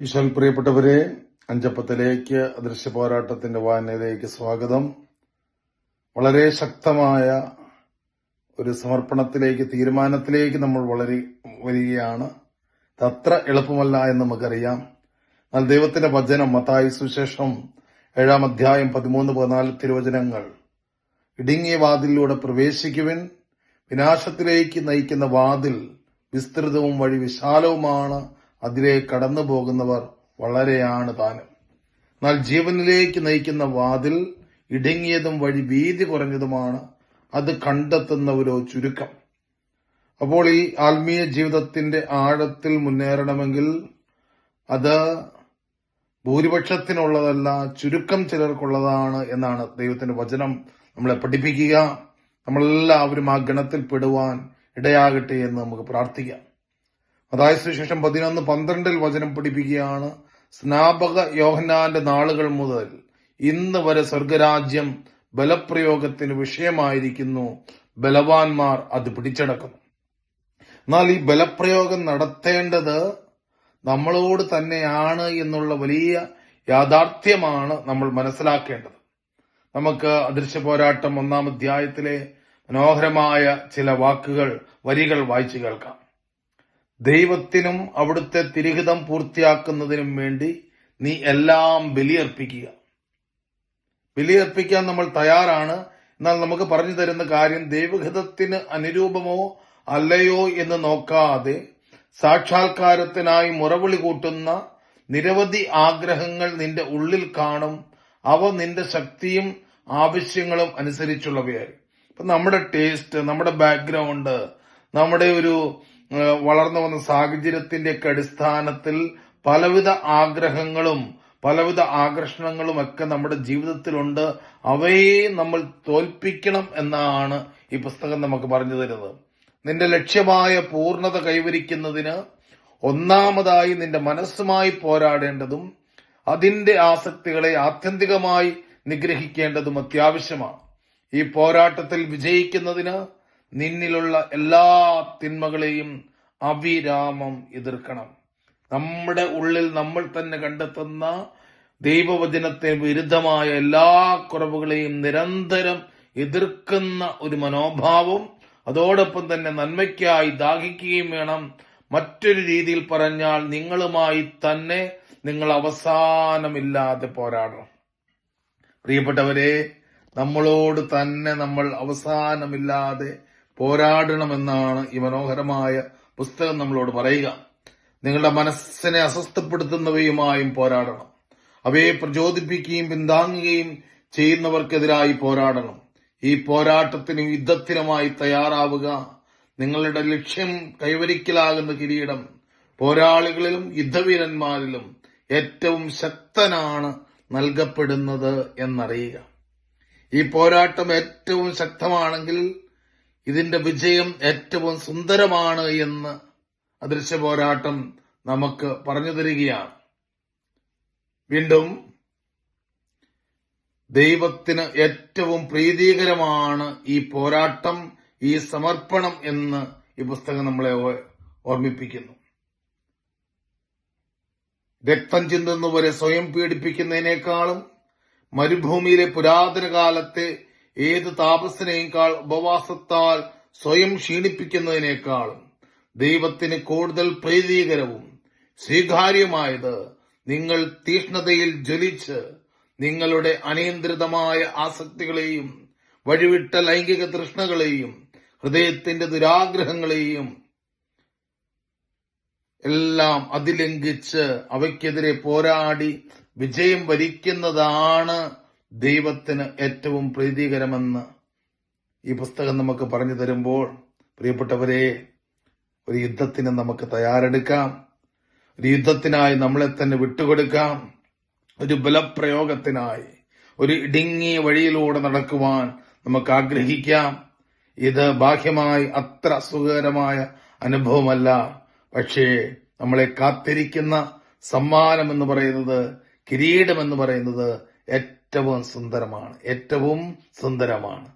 ഈശോൽ പ്രിയപ്പെട്ടവരെ അഞ്ചപ്പത്തിലേക്ക് അദൃശ്യ പോരാട്ടത്തിന്റെ വായനയിലേക്ക് സ്വാഗതം. വളരെ ശക്തമായ ഒരു സമർപ്പണത്തിലേക്ക് തീരുമാനത്തിലേക്ക് നമ്മൾ വളരെ വരികയാണ്. അത്ര എളുപ്പമല്ല എന്ന് നമുക്കറിയാം. എന്നാൽ ദൈവത്തിന്റെ വചനം മത്തായി സുശേഷം ഏഴാം അധ്യായം പതിമൂന്ന് പതിനാല് തിരുവചനങ്ങൾ ഇടുങ്ങിയ വാതിലിലൂടെ പ്രവേശിക്കുവിൻ വിനാശത്തിലേക്ക് നയിക്കുന്ന വാതിൽ വിസ്തൃതവും വഴി വിശാലവുമാണ് അതിലെ കടന്നു പോകുന്നവർ വളരെയാണ് താനും. എന്നാൽ ജീവനിലേക്ക് നയിക്കുന്ന വാതിൽ ഇടുങ്ങിയതും വഴി വീതി കുറഞ്ഞതുമാണ് അത് കണ്ടെത്തുന്നവരോ ചുരുക്കം. അപ്പോൾ ഈ ആത്മീയ ജീവിതത്തിന്റെ ആഴത്തിൽ മുന്നേറണമെങ്കിൽ അത് ഭൂരിപക്ഷത്തിനുള്ളതല്ല ചുരുക്കം ചിലർക്കുള്ളതാണ് എന്നാണ് ദൈവത്തിന്റെ വചനം നമ്മളെ പഠിപ്പിക്കുക. നമ്മളെല്ലാവരും ആ ഗണത്തിൽ പെടുവാൻ ഇടയാകട്ടെ എന്ന് നമുക്ക് പ്രാർത്ഥിക്കാം. അതായത് സുശേഷം പതിനൊന്ന് പന്ത്രണ്ടിൽ വചനം പഠിപ്പിക്കുകയാണ്. സ്നാപക യോഹന്നാന്റെ നാളുകൾ മുതൽ ഇന്ന് വരെ സ്വർഗരാജ്യം ബലപ്രയോഗത്തിന് വിഷയമായിരിക്കുന്നു. ബലവാന്മാർ അത് പിടിച്ചടക്കുന്നു. എന്നാൽ ഈ ബലപ്രയോഗം നടത്തേണ്ടത് നമ്മളോട് തന്നെയാണ് എന്നുള്ള വലിയ യാഥാർത്ഥ്യമാണ് നമ്മൾ മനസ്സിലാക്കേണ്ടത്. നമുക്ക് അദൃശ്യ പോരാട്ടം ഒന്നാം അധ്യായത്തിലെ മനോഹരമായ ചില വാക്കുകൾ വരികൾ വായിച്ചു കേൾക്കാം. ദൈവത്തിനും അവിടുത്തെ തിരിഹിതം പൂർത്തിയാക്കുന്നതിനും വേണ്ടി നീ എല്ലാം ബലിയർപ്പിക്കുക. ബലിയർപ്പിക്കാൻ നമ്മൾ തയ്യാറാണ്. എന്നാൽ നമുക്ക് പറഞ്ഞു തരുന്ന കാര്യം ദൈവഹിതത്തിന് അനുരൂപമോ അല്ലയോ എന്ന് നോക്കാതെ സാക്ഷാത്കാരത്തിനായി മുറവിളി കൂട്ടുന്ന നിരവധി ആഗ്രഹങ്ങൾ നിന്റെ ഉള്ളിൽ കാണും. അവ നിന്റെ ശക്തിയും ആവശ്യങ്ങളും അനുസരിച്ചുള്ളവയായി. ഇപ്പൊ നമ്മുടെ ടേസ്റ്റ് നമ്മുടെ ബാക്ക്ഗ്രൗണ്ട് നമ്മുടെ ഒരു വളർന്നു വന്ന സാഹചര്യത്തിന്റെ ഒക്കെ അടിസ്ഥാനത്തിൽ പലവിധ ആഗ്രഹങ്ങളും പലവിധ ആകർഷണങ്ങളും ഒക്കെ നമ്മുടെ ജീവിതത്തിലുണ്ട്. അവയെ നമ്മൾ തോൽപ്പിക്കണം എന്നാണ് ഈ പുസ്തകം നമുക്ക് പറഞ്ഞു തരുന്നത്. നിന്റെ ലക്ഷ്യമായ പൂർണത കൈവരിക്കുന്നതിന് ഒന്നാമതായി നിന്റെ മനസ്സുമായി പോരാടേണ്ടതും അതിന്റെ ആസക്തികളെ ആത്യന്തികമായി നിഗ്രഹിക്കേണ്ടതും അത്യാവശ്യമാണ്. ഈ പോരാട്ടത്തിൽ വിജയിക്കുന്നതിന് നിന്നിലുള്ള എല്ലാ തിന്മകളെയും അവിരാമം എതിർക്കണം. നമ്മുടെ ഉള്ളിൽ നമ്മൾ തന്നെ കണ്ടെത്തുന്ന ദൈവവചനത്തിന് വിരുദ്ധമായ എല്ലാ കുറവുകളെയും നിരന്തരം എതിർക്കുന്ന ഒരു മനോഭാവം അതോടൊപ്പം തന്നെ നന്മയ്ക്കായി ദാഹിക്കുകയും വേണം. മറ്റൊരു രീതിയിൽ പറഞ്ഞാൽ നിങ്ങളുമായി തന്നെ നിങ്ങൾ അവസാനമില്ലാതെ പോരാടണം. പ്രിയപ്പെട്ടവരെ നമ്മളോട് തന്നെ നമ്മൾ അവസാനമില്ലാതെ പോരാടണമെന്നാണ് ഈ മനോഹരമായ പുസ്തകം നമ്മളോട് പറയുക. നിങ്ങളുടെ മനസ്സിനെ അസ്വസ്ഥപ്പെടുത്തുന്നവയുമായും പോരാടണം. അവയെ പ്രചോദിപ്പിക്കുകയും പിന്താങ്ങുകയും ചെയ്യുന്നവർക്കെതിരായി പോരാടണം. ഈ പോരാട്ടത്തിനും യുദ്ധത്തിനുമായി തയ്യാറാവുക. നിങ്ങളുടെ ലക്ഷ്യം കൈവരിക്കലാകുന്ന കിരീടം. പോരാളികളിലും യുദ്ധവീരന്മാരിലും ഏറ്റവും ശക്തനാണ് നൽകപ്പെടുന്നത് എന്നറിയുക. ഈ പോരാട്ടം ഏറ്റവും ശക്തമാണെങ്കിൽ ഇതിന്റെ വിജയം ഏറ്റവും സുന്ദരമാണ് എന്ന് അദൃശ്യ പോരാട്ടം നമുക്ക് പറഞ്ഞു തരികയാണ്. വീണ്ടും ദൈവത്തിന് ഏറ്റവും പ്രീതികരമാണ് ഈ പോരാട്ടം ഈ സമർപ്പണം എന്ന് ഈ പുസ്തകം നമ്മളെ ഓർമ്മിപ്പിക്കുന്നു. രക്തം ചിന്തുന്നവരെ സ്വയം പീഡിപ്പിക്കുന്നതിനേക്കാളും മരുഭൂമിയിലെ പുരാതന കാലത്തെ ഏത് താപസിനേക്കാൾ ഉപവാസത്താൽ സ്വയം ക്ഷീണിപ്പിക്കുന്നതിനേക്കാളും ദൈവത്തിന് കൂടുതൽ പ്രീതികരവും സ്വീകാര്യമായത് നിങ്ങൾ തീഷ്ണതയിൽ ജ്വലിച്ച് നിങ്ങളുടെ അനിയന്ത്രിതമായ ആസക്തികളെയും വഴിവിട്ട ലൈംഗിക തൃഷ്ണകളെയും ഹൃദയത്തിന്റെ ദുരാഗ്രഹങ്ങളെയും എല്ലാം അതിലംഘിച്ച് അവയ്ക്കെതിരെ പോരാടി വിജയം വരിക്കുന്നതാണ് ദൈവത്തിന് ഏറ്റവും പ്രീതികരമെന്ന് ഈ പുസ്തകം നമുക്ക് പറഞ്ഞു തരുമ്പോൾ പ്രിയപ്പെട്ടവരെ ഒരു യുദ്ധത്തിന് നമുക്ക് തയ്യാറെടുക്കാം. ഒരു യുദ്ധത്തിനായി നമ്മളെ തന്നെ വിട്ടുകൊടുക്കാം. ഒരു ബലപ്രയോഗത്തിനായി ഒരു ഇടുങ്ങിയ വഴിയിലൂടെ നടക്കുവാൻ നമുക്ക് ആഗ്രഹിക്കാം. ഇത് ബാഹ്യമായി അത്ര സുഖകരമായ അനുഭവമല്ല. പക്ഷേ നമ്മളെ കാത്തിരിക്കുന്ന സമ്മാനം എന്ന് പറയുന്നത് കിരീടം എന്ന് പറയുന്നത് ഏറ്റവും സുന്ദരമാണ്. ഏറ്റവും സുന്ദരമാണ്.